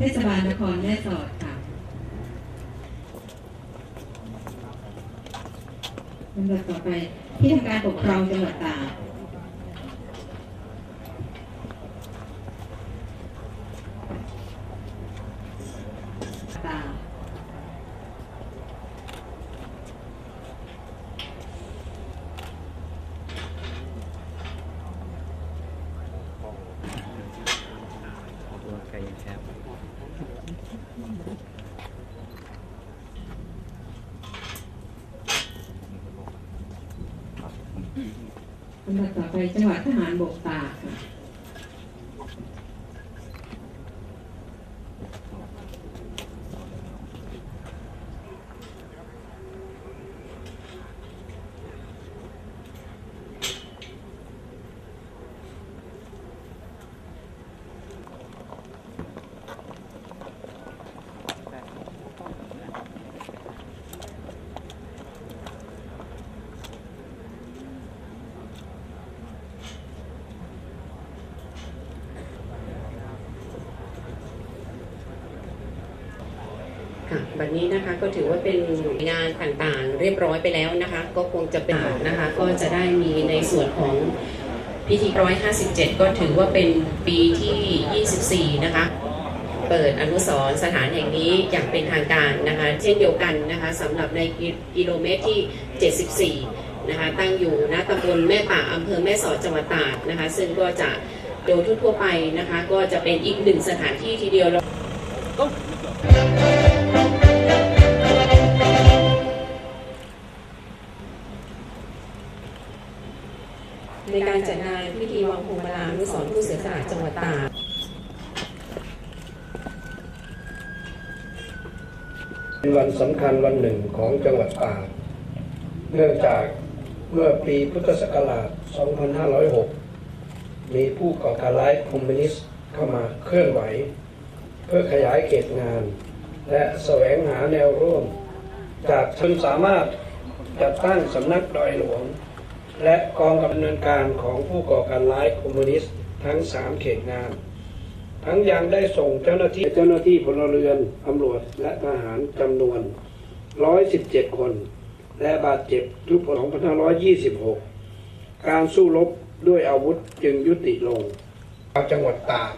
เทศบาลนครแม่สอดค่ะลำดับต่อไปที่ทำการปกครองจังหวัดตากตาก ตัวไก่บลำดับต่อไปจังหวัดทหารบกตากค่ะ ค่ะวันนี้นะคะก็ถือว่าเป็นงานต่างๆ เรียบร้อยไปแล้วนะคะ ก็คงจะเป็นนะคะก็จะได้มีในส่วนของพิธี157ก็ถือว่าเป็นปีที่24นะคะเปิดอนุสรสถานแห่งนี้อย่างเป็นทางการนะคะ เช่นเดียวกันนะคะสำหรับในกิโลเมตรที่ 74 นะคะ ตั้งอยู่ณตำบลแม่ป่าอำเภอแม่สอดจังหวัดตากนะคะ ซึ่งก็จะโดยทั่วไปนะคะ ก็จะเป็นอีกหนึ่งสถานที่ทีเดียว ในการจัดงานพิธีวางพวงมาลาอนุสรผู้เสียสละจังหวัดตากเป็นวันสำคัญวันหนึ่งของจังหวัดตากเนื่องจากเมื่อปีพุทธศักราช 2506 มีผู้ก่อการร้ายคอมมิวนิสต์เข้ามาเคลื่อนไหว เพื่อขยายเขตงาน และแสวงหาแนวร่วม จากจนสามารถจัดตั้งสำนักดอยหลวง และกองกำเนินการของผู้ก่อการร้ายคอมมิวนิสต์ทั้ง 3 เขตงาน ทั้งยังได้ส่งเจ้าหน้าที่เจ้าหน้าที่พลเรือนตำรวจและทหารจำนวน 117 คน และบาดเจ็บทุกปี2526 การสู้รบด้วยอาวุธจึงยุติลงจังหวัดตาก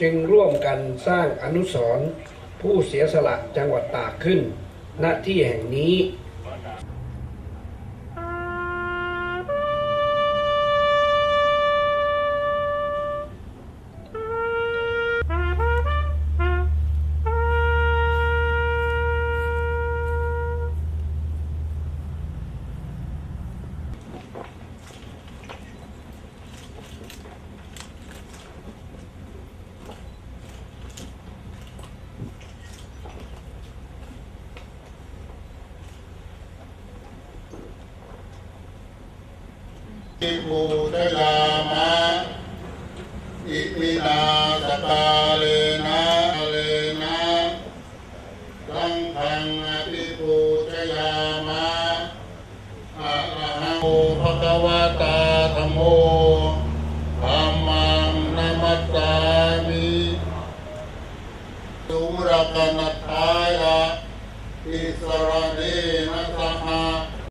จึงร่วมกันสร้างอนุสรณ์ผู้เสียสละจังหวัดตากขึ้น ณที่แห่งนี้ อิภูทยามะอิมินาสกาเลนะเลนะสังฆังอภิภูทยามะอะระหังภะคะวะตาธัมโมธัมมังนัมมัสสามิสุรกนัตถายะอิสระเนนะสหะ